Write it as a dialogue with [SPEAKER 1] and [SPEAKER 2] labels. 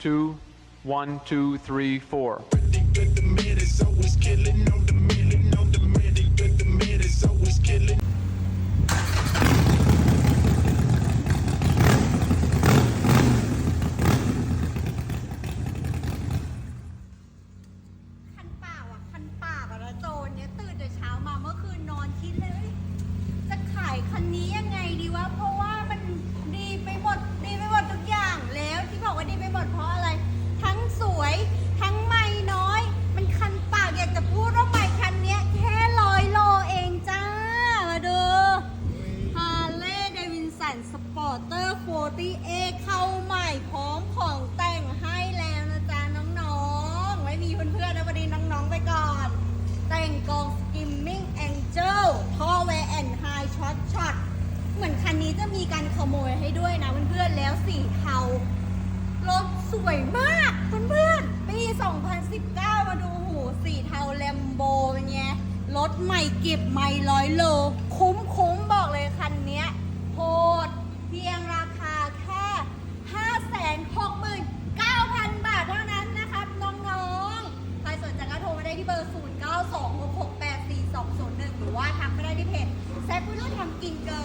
[SPEAKER 1] two, one, two, three, four..
[SPEAKER 2] คันปากอะคันปากอะแล้วโจรเนี่ยตื่นแอร์40เข้าใหม่พร้อมของแต่งให้แล้วนะจ๊ะน้องๆ ไม่มีเพื่อนๆนะวันนี้น้องๆไปก่อน แต่งกองสกิมมิ่งแองเจิลท่อแวร์แอนไฮช็อตช็อตเหมือนคันนี้จะมีการขโมยให้ด้วยนะเพื่อนๆแล้วสีเทารถสวยมากเพื่อนๆปี 2019 มาดูหูสีเทาแลมโบเป็นไงรถใหม่เก็บไม่ร้อยโล คุ้มคุ้มๆบอกเลยคันนี้ ที่เบอร์ 0926684201 หรือว่าทักมาได้ที่เพจแซ่บผู้รู้ทำกินเกิ